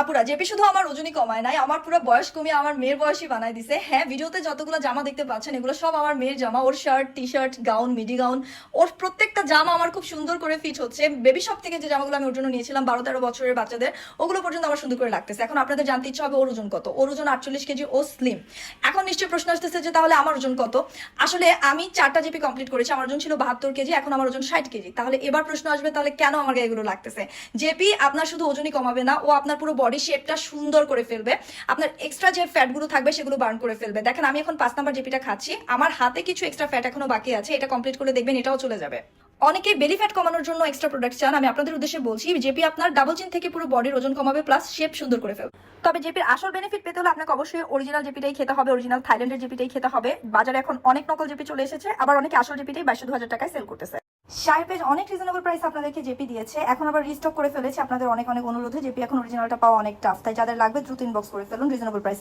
আপুরা জেপি শুধু আমার ওজনই কমায় নাই, আমার পুরো বয়স কমিয়ে আমার মেয়ের বয়সই বানাই দিছে। হ্যাঁ ভিডিওতে যতগুলো জামা দেখতে পাচ্ছেন, এগুলো সব আমার মেয়ের জামা। ওর shirt T shirt gown midi gown ওর প্রত্যেকটা জামা আমার খুব সুন্দর করে ফিট হচ্ছে। বেবি শপ থেকে যে জামাগুলো আমি ওর জন্য নিয়েছিলাম বারো তেরো বছরের বাচ্চাদের, ওগুলো পর্যন্ত আমার সুন্দর করে লাগতেছে। এখন আপনাদের জানতে ইচ্ছা হবে, ওর ওজন কত? ওর ওজন আটচল্লিশ কেজি ও স্লিম এখন নিশ্চয়ই প্রশ্ন আসতেছে যে, তাহলে আমার ওজন কত? আসলে আমি চারটা জিপি কমপ্লিট করেছি, আমার ওজন ছিল বাহাত্তর কেজি, এখন আমার ওজন ষাট কেজি। তাহলে এবার প্রশ্ন আসবে, তাহলে কেন আমার গায়ে এগুলো লাগতেছে? জেপি আপনার শুধু ওজনই কমাবে না, ও আপনার পুরো বডি শেপটা সুন্দর করে ফেলবে। আপনার এক্সট্রা যে ফ্যাটগুলো থাকবে, সেগুলো বার্ন করে ফেলবে। দেখেন, আমি এখন পাঁচ নাম্বার জেপিটা খাচ্ছি। আমার হাতে কিছু এক্সট্রা ফ্যাট এখনও বাকি আছে, এটা কমপ্লিট করে দেখবেন, এটাও চলে যাবে। অনেকে বেলি ফ্যাট কমানোর জন্য এক্সট্রা প্রোডাক্ট চান, আমি আপনাদের উদ্দেশ্যে বলছি জেপি আপনার ডাবল চিন থেকে পুরো বডির ওজন কমাবে প্লাস শেপ সুন্দর করে ফেলবে। তবে জেপির আসল বেনিফিট পেতে হলে আপনাকে অবশ্যই অরিজিনাল জেপিটাই খেতে হবে অরিজিনাল থাইল্যান্ডের জেপিটাই খেতে হবে। বাজারে এখন অনেক নকল জেপি চলে এসেছে, আবার অনেকে আসল জেপিটাই বাইশো দু হাজার টাকায় সেল করতেছে। শাড়ি পেজ অনেক রিজনেবল প্রাইস আপনাদেরকে জেপি দিয়েছে। এখন আবার রিস্টক করে ফেলেছে। আপনাদের অনেক অনেক অনুরোধে জেপি এখন অরিজিনালটা পাওয়া অনেক টাফ তাই যাদের লাগবে, দ্রুত ইনবক্স করে ফেলুন রিজনেবল প্রাইস